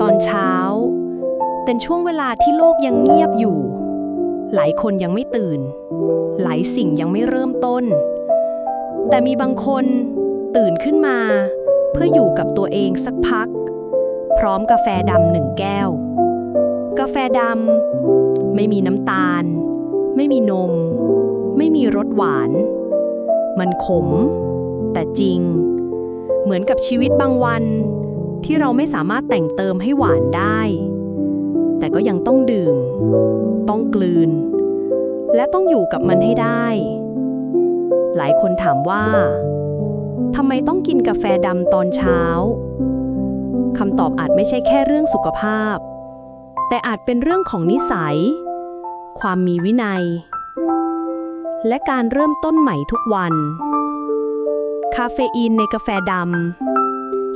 ตอนเช้า เป็นช่วงเวลาที่โลกยังเงียบอยู่ หลายคนยังไม่ตื่น หลายสิ่งยังไม่เริ่มต้น แต่มีบางคนตื่นขึ้นมา เพื่ออยู่กับตัวเองสักพัก พร้อมกาแฟดำหนึ่งแก้ว กาแฟดำไม่มีน้ำตาล ไม่มีนม ไม่มีรสหวาน มันขม แต่จริง เหมือนกับชีวิตบางวัน ที่เราไม่สามารถแต่งเติมให้หวานได้ แต่ก็ยังต้องดื่ม ต้องกลืน และต้องอยู่กับมันให้ได้ หลายคนถามว่าทำไมต้องกินกาแฟดำตอนเช้าคำตอบอาจไม่ใช่แค่เรื่องสุขภาพ แต่อาจเป็นเรื่องของนิสัย ความมีวินัย และการเริ่มต้นใหม่ทุกวัน คาเฟอีนในกาแฟดำ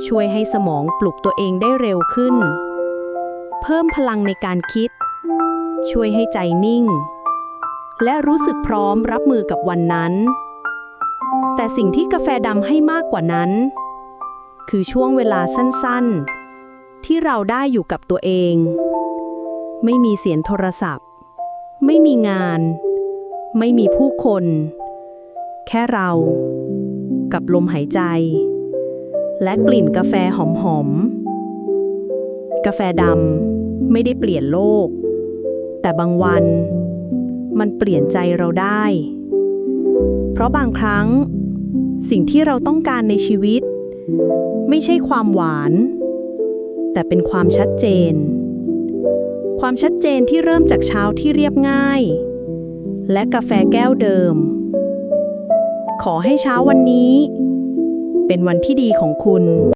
ช่วยให้สมองปลุกตัวเองได้เร็วขึ้น เพิ่มพลังในการคิด ช่วยให้ใจนิ่ง และรู้สึกพร้อมรับมือกับวันนั้น แต่สิ่งที่กาแฟดำให้มากกว่านั้น คือช่วงเวลาสั้นๆ ที่เราได้อยู่กับตัวเอง ไม่มีเสียงโทรศัพท์ ไม่มีงาน ไม่มีผู้คน แค่เรา กับลมหายใจ และกลิ่นกาแฟหอมๆ กาแฟดำไม่ได้เปลี่ยนโลก แต่บางวัน มันเปลี่ยนใจเราได้ เพราะบางครั้ง สิ่งที่เราต้องการในชีวิต ไม่ใช่ความหวาน แต่เป็นความชัดเจน ความชัดเจนที่เริ่มจากเช้าที่เรียบง่าย และกาแฟแก้วเดิม ขอให้เช้าวันนี้ เป็นวันที่ดีของคุณ